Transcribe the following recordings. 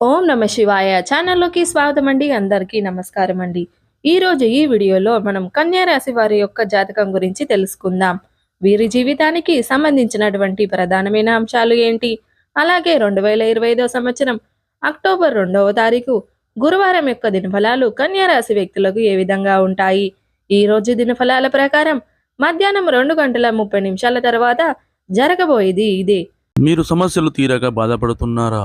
ఓం నమ శివాయ ఛానల్లోకి స్వాగతం అండి. అందరికీ నమస్కారం అండి. ఈ రోజు ఈ వీడియోలో మనం కన్యా రాశి వారి యొక్క జాతకం గురించి తెలుసుకుందాం. వీరి జీవితానికి సంబంధించినటువంటి ప్రధానమైన అంశాలు ఏంటి? అలాగే రెండు వేల ఇరవై ఐదో సంవత్సరం అక్టోబర్ రెండవ తారీఖు గురువారం యొక్క దినఫలాలు కన్యా రాశి వ్యక్తులకు ఏ విధంగా ఉంటాయి? ఈ రోజు దినఫలాల ప్రకారం మధ్యాహ్నం రెండు గంటల ముప్పై నిమిషాల తర్వాత జరగబోయేది ఇదే. మీరు సమస్యలు తీరగా బాధపడుతున్నారా?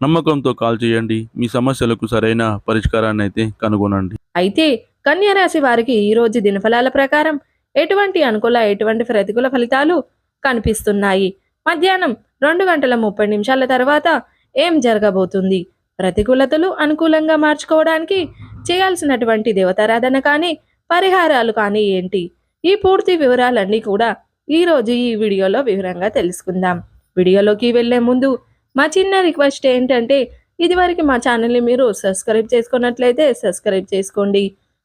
నమ్మకంతో కాల్ చేయండి. మీ సమస్యలకు సరైన పరిష్కారాన్ని అయితే కనుగొనండి. అయితే కన్యారాశి వారికి ఈ రోజు దినఫలాల ప్రకారం ఎటువంటి అనుకూల ఎటువంటి ప్రతికూల ఫలితాలు కనిపిస్తున్నాయి? మధ్యాహ్నం రెండు గంటల ముప్పై నిమిషాల తర్వాత ఏం జరగబోతుంది? ప్రతికూలతలు అనుకూలంగా మార్చుకోవడానికి చేయాల్సినటువంటి దేవతారాధన కానీ పరిహారాలు కానీ ఏంటి? ఈ పూర్తి వివరాలన్నీ కూడా ఈరోజు ఈ వీడియోలో వివరంగా తెలుసుకుందాం. వీడియోలోకి వెళ్ళే ముందు మా చిన్న రిక్వెస్ట్ ఏంటంటే ఇదివరకు మా ఛానల్ని మీరు సబ్స్క్రైబ్ చేసుకున్నట్లయితే సబ్స్క్రైబ్ చేసుకోండి.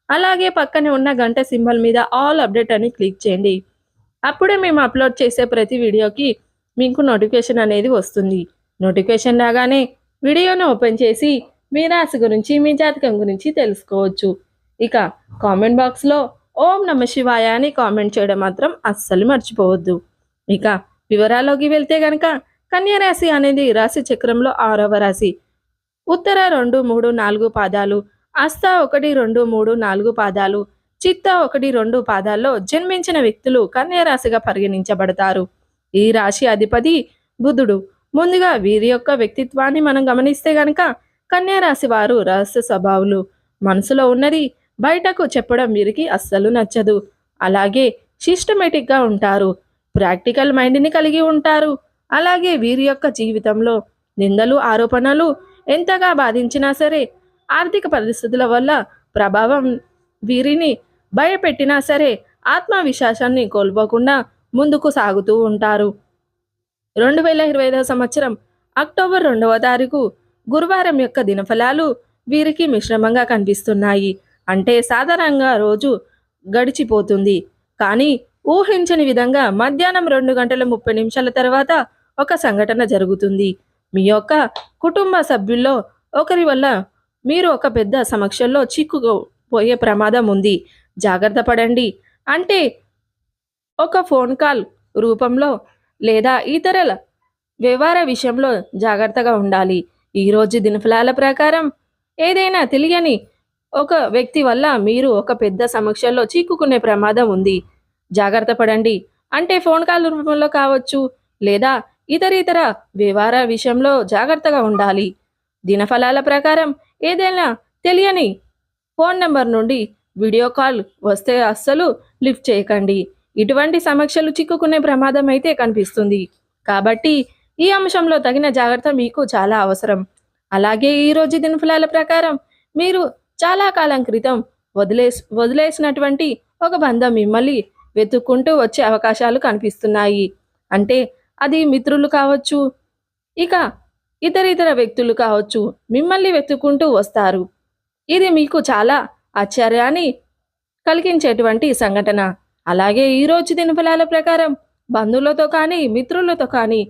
అలాగే పక్కనే ఉన్న గంట సింబల్ మీద ఆల్ అప్డేట్ అని క్లిక్ చేయండి. అప్పుడే మేము అప్లోడ్ చేసే ప్రతి వీడియోకి మీకు నోటిఫికేషన్ అనేది వస్తుంది. నోటిఫికేషన్ రాగానే వీడియోను ఓపెన్ చేసి మీ రాశి గురించి మీ జాతకం గురించి తెలుసుకోవచ్చు. ఇక కామెంట్ బాక్స్లో ఓం నమ శివాయ అని కామెంట్ చేయడం మాత్రం అస్సలు మర్చిపోవద్దు. ఇక వివరాల్లోకి వెళ్తే కనుక కన్యారాశి అనేది రాశి చక్రంలో ఆరవ రాశి. ఉత్తర రెండు మూడు నాలుగు పాదాలు అస్త ఒకటి రెండు మూడు నాలుగు పాదాలు చిత్త ఒకటి రెండు పాదాల్లో జన్మించిన వ్యక్తులు కన్యారాశిగా పరిగణించబడతారు. ఈ రాశి అధిపతి బుధుడు. ముందుగా వీరి యొక్క వ్యక్తిత్వాన్ని మనం గమనిస్తే గనక కన్యారాశి వారు రహస్య స్వభావులు. మనసులో ఉన్నది బయటకు చెప్పడం వీరికి అస్సలు నచ్చదు. అలాగే సిస్టమేటిక్గా ఉంటారు. ప్రాక్టికల్ మైండ్ని కలిగి ఉంటారు. అలాగే వీరి యొక్క జీవితంలో నిందలు ఆరోపణలు ఎంతగా బాధించినా సరే ఆర్థిక పరిస్థితుల వల్ల ప్రభావం వీరిని భయపెట్టినా సరే ఆత్మవిశ్వాసాన్ని కోల్పోకుండా ముందుకు సాగుతూ ఉంటారు. రెండు వేల ఇరవై ఐదవ సంవత్సరం అక్టోబర్ రెండవ తారీఖు గురువారం యొక్క దినఫలాలు వీరికి మిశ్రమంగా కనిపిస్తున్నాయి. అంటే సాధారణంగా రోజు గడిచిపోతుంది. కానీ ఊహించని విధంగా మధ్యాహ్నం రెండు గంటల ముప్పై నిమిషాల తర్వాత ఒక సంఘటన జరుగుతుంది. మీ యొక్క కుటుంబ సభ్యుల్లో ఒకరి వల్ల మీరు ఒక పెద్ద సమక్షంలో చిక్కుపోయే ప్రమాదం ఉంది. జాగ్రత్త పడండి. అంటే ఒక ఫోన్ కాల్ రూపంలో లేదా ఇతరుల వ్యవహార విషయంలో జాగ్రత్తగా ఉండాలి. ఈరోజు దినఫలాల ప్రకారం ఏదైనా తెలియని ఒక వ్యక్తి వల్ల మీరు ఒక పెద్ద సమక్షంలో చిక్కుకునే ప్రమాదం ఉంది. జాగ్రత్త పడండి. అంటే ఫోన్ కాల్ రూపంలో కావచ్చు లేదా ఇతర ఇతర వ్యవహార విషయంలో జాగ్రత్తగా ఉండాలి. దినఫలాల ప్రకారం ఏదైనా తెలియని ఫోన్ నెంబర్ నుండి వీడియో కాల్ వస్తే అస్సలు లిఫ్ట్ చేయకండి. ఇటువంటి సమస్యలు చిక్కుకునే ప్రమాదం అయితే కనిపిస్తుంది. కాబట్టి ఈ అంశంలో తగిన జాగ్రత్త మీకు చాలా అవసరం. అలాగే ఈరోజు దినఫలాల ప్రకారం మీరు చాలా కాలం క్రితం వదిలేసి వదిలేసినటువంటి ఒక బంధం మిమ్మల్ని వెతుక్కుంటూ వచ్చే అవకాశాలు కనిపిస్తున్నాయి. అంటే అది మిత్రులు కావచ్చు ఇక ఇతర ఇతర వ్యక్తులు కావచ్చు మిమ్మల్ని వెతుక్కుంటూ వస్తారు. ఇది మీకు చాలా ఆశ్చర్యాన్ని కలిగించేటువంటి సంఘటన. అలాగే ఈరోజు దినఫలాల ప్రకారం బంధువులతో కానీ మిత్రులతో కానీ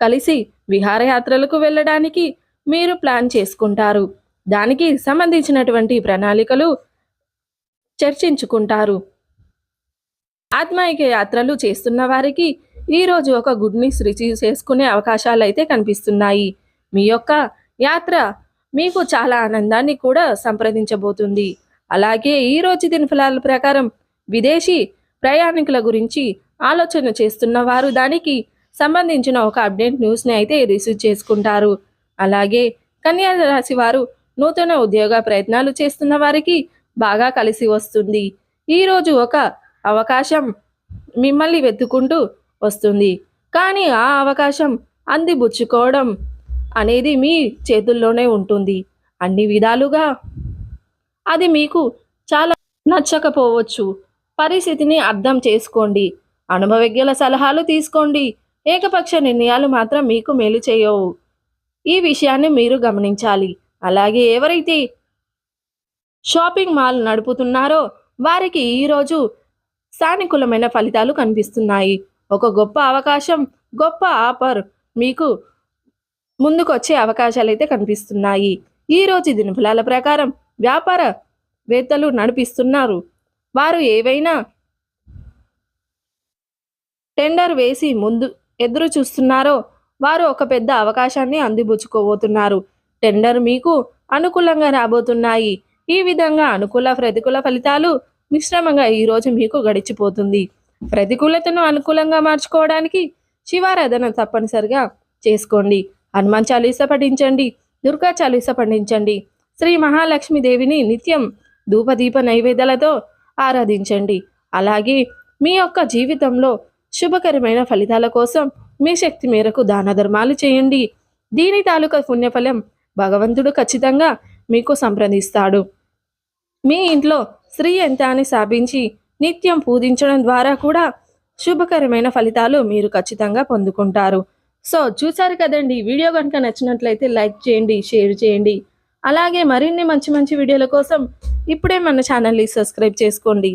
కలిసి విహారయాత్రలకు వెళ్ళడానికి మీరు ప్లాన్ చేసుకుంటారు. దానికి సంబంధించినటువంటి ప్రణాళికలు చర్చించుకుంటారు. ఆత్మాయిక యాత్రలు చేస్తున్న వారికి ఈరోజు ఒక గుడ్ న్యూస్ రిసీవ్ చేసుకునే అవకాశాలు అయితే కనిపిస్తున్నాయి. మీ యొక్క యాత్ర మీకు చాలా ఆనందాన్ని కూడా సంప్రదించబోతుంది. అలాగే ఈ రోజు దినఫలాల ప్రకారం విదేశీ ప్రయాణికుల గురించి ఆలోచన చేస్తున్న వారు దానికి సంబంధించిన ఒక అప్డేట్ న్యూస్ని అయితే రిసీవ్ చేసుకుంటారు. అలాగే కన్యా రాశి వారు నూతన ఉద్యోగ ప్రయత్నాలు చేస్తున్న వారికి బాగా కలిసి వస్తుంది. ఈరోజు ఒక అవకాశం మిమ్మల్ని వెతుకుంటూ వస్తుంది. కానీ ఆ అవకాశం అందిబుచ్చుకోవడం అనేది మీ చేతుల్లోనే ఉంటుంది. అన్ని విధాలుగా. అది మీకు చాలా నచ్చకపోవచ్చు. పరిస్థితిని అర్థం చేసుకోండి. అనుభవజ్ఞుల సలహాలు తీసుకోండి. ఏకపక్ష నిర్ణయాలు మాత్రం మీకు మేలు చేయవు. ఈ విషయాన్ని మీరు గమనించాలి. అలాగే ఎవరైతే షాపింగ్ మాల్ నడుపుతున్నారో వారికి ఈరోజు సానుకూలమైన ఫలితాలు కనిపిస్తున్నాయి. ఒక గొప్ప అవకాశం గొప్ప ఆఫర్ మీకు ముందుకొచ్చే అవకాశాలు అయితే కనిపిస్తున్నాయి. ఈ రోజు దినఫలాల ప్రకారం వ్యాపార వేత్తలు నడిపిస్తున్నారు. వారు ఏవైనా టెండర్ వేసి ముందు ఎదురు చూస్తున్నారో వారు ఒక పెద్ద అవకాశాన్ని అందిపుచ్చుకోబోతున్నారు. టెండర్ మీకు అనుకూలంగా రాబోతున్నాయి. ఈ విధంగా అనుకూల ప్రతికూల ఫలితాలు మిశ్రమంగా ఈరోజు మీకు గడిచిపోతుంది. ప్రతికూలతను అనుకూలంగా మార్చుకోవడానికి శివారాధన తప్పనిసరిగా చేసుకోండి. హనుమాన్ చాలీస పఠించండి దుర్గా చాలీస పఠించండి శ్రీ మహాలక్ష్మి దేవిని నిత్యం ధూపదీప నైవేద్యాలతో ఆరాధించండి. అలాగే మీ యొక్క జీవితంలో శుభకరమైన ఫలితాల కోసం మీ శక్తి మేరకు దాన ధర్మాలు చేయండి. దీని తాలూకా పుణ్యఫలం భగవంతుడు ఖచ్చితంగా మీకు సంప్రదిస్తాడు. మీ ఇంట్లో స్త్రీ ఎంత అని స్థాపించి నిత్యం పూజించడం ద్వారా కూడా శుభకరమైన ఫలితాలు మీరు ఖచ్చితంగా పొందుకుంటారు. సో చూసారు కదండి వీడియో కనుక నచ్చినట్లయితే లైక్ చేయండి షేర్ చేయండి. అలాగే మరిన్ని మంచి మంచి వీడియోల కోసం ఇప్పుడే మన ఛానల్ని సబ్స్క్రైబ్ చేసుకోండి.